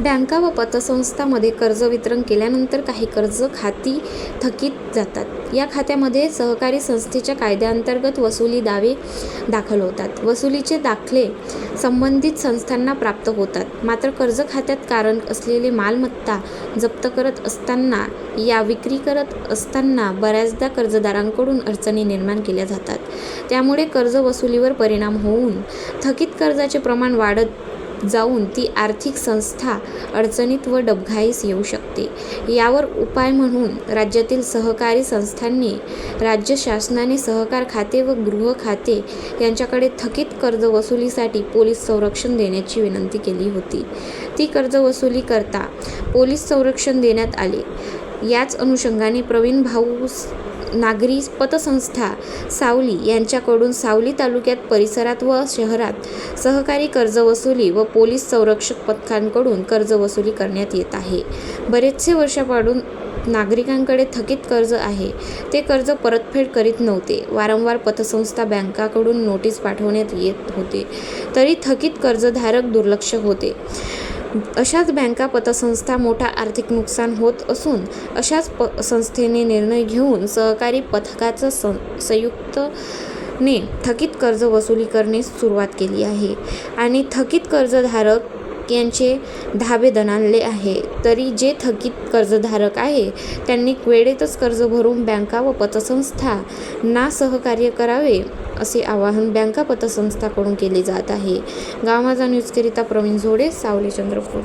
बँका व पतसंस्थांमध्ये कर्ज वितरण केल्यानंतर काही कर्ज खाती थकीत जातात. या खात्यामध्ये सहकारी संस्थेच्या कायद्याअंतर्गत वसुली दावे दाखल होतात. वसुलीचे दाखले संबंधित संस्थांना प्राप्त होतात. मात्र कर्ज खात्यात कारण असलेली मालमत्ता जप्त करत असताना या विक्री करत असताना बऱ्याचदा कर्जदारांकडून अडचणी निर्माण केल्या जातात. त्यामुळे कर्ज वसुलीवर परिणाम होऊन थकीत कर्जाचे प्रमाण वाढत जाऊन ती आर्थिक संस्था अडचणीत व डबघाईस येऊ शकते. यावर उपाय म्हणून राज्यातील सहकारी संस्थांनी राज्य शासनाने सहकार खाते व गृह खाते यांच्याकडे थकीत कर्ज वसुलीसाठी पोलीस संरक्षण देण्याची विनंती केली होती. ती कर्ज वसुली करता पोलीस संरक्षण देण्यात आले. याच अनुषंगाने प्रवीण भाऊ नागरी पतसंस्था सावली यांच्याकडून सावली तालुक्यात परिसरात व शहरात सहकारी कर्ज वसुली व पोलीस संरक्षक पथकांकडून कर्ज वसुली करण्यात येत आहे. बरेचसे वर्षापासून नागरिकांकडे थकीत कर्ज आहे. ते कर्ज परतफेड करीत नव्हते. वारंवार पतसंस्था बँकाकडून नोटीस पाठवण्यात येत होते. तरी थकीत कर्जधारक दुर्लक्ष होते. अशाच बँका पतसंस्था मोठा आर्थिक नुकसान होत असून अशाच प संस्थेने निर्णय घेऊन सहकारी पथकाचं सं संयुक्तने थकीत कर्ज वसुली करणे सुरुवात केली आहे. आणि थकीत कर्जधारक यांचे धाबे दणाणले आहे. तरी जे थकीत कर्जधारक आहे त्यांनी वेळेतच कर्ज भरून बँका व पतसंस्था ना सहकार्य करावे असे आवाहन बँका पतसंस्थाकडून केले जात आहे. गावमाजा न्यूजकरिता प्रवीण झोडे सावली चंद्रपूर.